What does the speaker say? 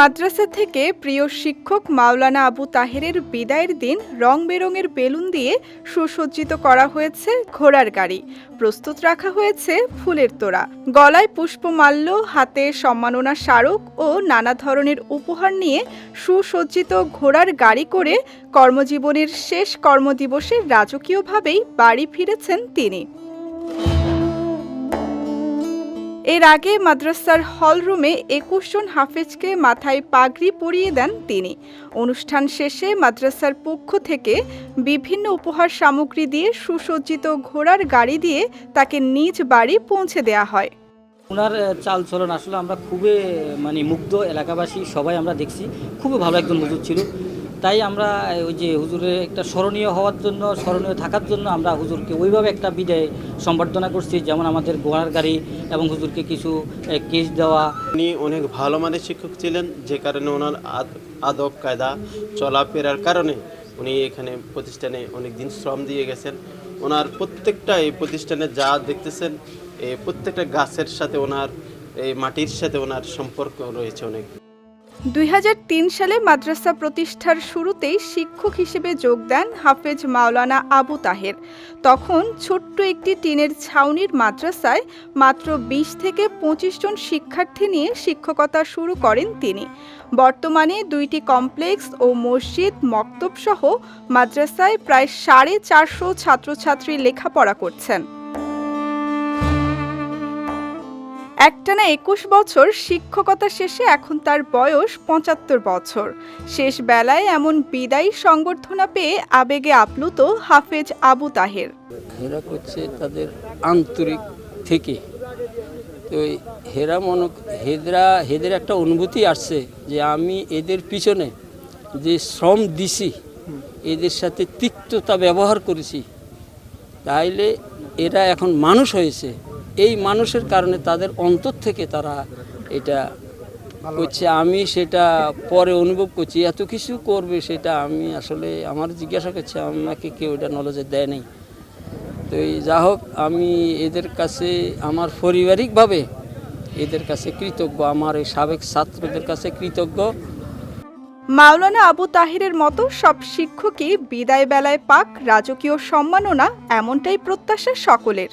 মাদ্রাসা থেকে প্রিয় শিক্ষক মাওলানা আবু তাহেরের বিদায়ের দিন রং বেরঙের বেলুন দিয়ে সুসজ্জিত করা হয়েছে ঘোড়ার গাড়ি। প্রস্তুত রাখা হয়েছে ফুলের তোড়া। গলায় পুষ্পমাল্য, হাতে সম্মাননা স্মারক ও নানা ধরনের উপহার নিয়ে সুসজ্জিত ঘোড়ার গাড়ি করে কর্মজীবনের শেষ কর্মদিবসে রাজকীয়ভাবেই বাড়ি ফিরেছেন তিনি। এর আগে মাদ্রাসার হলরুমে একুশ জন হাফেজকে মাথায় পাগড়ি পরিয়ে দেন তিনি। অনুষ্ঠান শেষে মাদ্রাসার পক্ষ থেকে বিভিন্ন উপহার সামগ্রী দিয়ে সুসজ্জিত ঘোড়ার গাড়ি দিয়ে তাকে নিজ বাড়ি পৌঁছে দেয়া হয়। ওনার চাল চলন আসলে আমরা খুবই মানে মুগ্ধ এলাকাবাসী সবাই আমরা দেখছি। খুবই ভালো একজন হুজুর ছিল। তাই আমরা ওই যে হুজুরের একটা স্মরণীয় হওয়ার জন্য, স্মরণীয় থাকার জন্য আমরা হুজুরকে ওইভাবে একটা বিদায় সম্বর্ধনা করছি, যেমন আমাদের ঘোড়ার গাড়ি এবং হুজুরকে কিছু কেস দেওয়া। উনি অনেক ভালো মানের শিক্ষক ছিলেন, যে কারণে ওনার আদ- আদব কায়দা চলাফেরার কারণে উনি এখানে প্রতিষ্ঠানে অনেক দিন শ্রম দিয়ে গেছেন। ওনার প্রত্যেকটা এই প্রতিষ্ঠানে যা দেখতেছেন, এই প্রত্যেকটা গাছের সাথে ওনার, এই মাটির সাথে ওনার সম্পর্ক রয়েছে অনেক। দুই হাজার তিন সালে মাদ্রাসা প্রতিষ্ঠার শুরুতেই শিক্ষক হিসেবে যোগ দেন হাফেজ মাওলানা আবু তাহের। তখন ছোট্ট একটি টিনের ছাউনির মাদ্রাসায় মাত্র বিশ থেকে পঁচিশ জন শিক্ষার্থী নিয়ে শিক্ষকতা শুরু করেন তিনি। বর্তমানে দুইটি কমপ্লেক্স ও মসজিদ মক্তব সহ মাদ্রাসায় প্রায় সাড়ে চারশো ছাত্রছাত্রী লেখাপড়া করছেন। একটানা একুশ বছর শিক্ষকতা শেষে এখন তার বয়স পঁচাত্তর বছর। শেষ বেলায় এমন বিদায়ী সংবর্ধনা পেয়ে আবেগে আপ্লুত হাফেজ আবু তাহের। হেরা করছে তাদের আন্তরিক থেকে। তো হেরা মনে হেদরা, হেদের একটা অনুভূতি আসছে যে আমি এদের পিছনে যে শ্রম দিছি, এদের সাথে তিক্ততা ব্যবহার করেছি, তাইলে এরা এখন মানুষ হয়েছে। এই মানুষের কারণে তাদের অন্তর থেকে তারা এটা করছে। আমি সেটা পরে অনুভব করছি। এত কিছু করবে সেটা আমি আসলে আমার জিজ্ঞাসা করছে আমাকে কেউ এটা নলেজে দেয় নাই। তো এই যা হোক আমি এদের কাছে আমার পারিবারিকভাবে এদের কাছে কৃতজ্ঞ। আমার এই সাবেক ছাত্রদের কাছে কৃতজ্ঞ। মাওলানা আবু তাহিরের মতো সব শিক্ষকই বিদায় বেলায় পাক। রাজকীয় সম্মাননা এমনটাই প্রত্যাশা সকলের।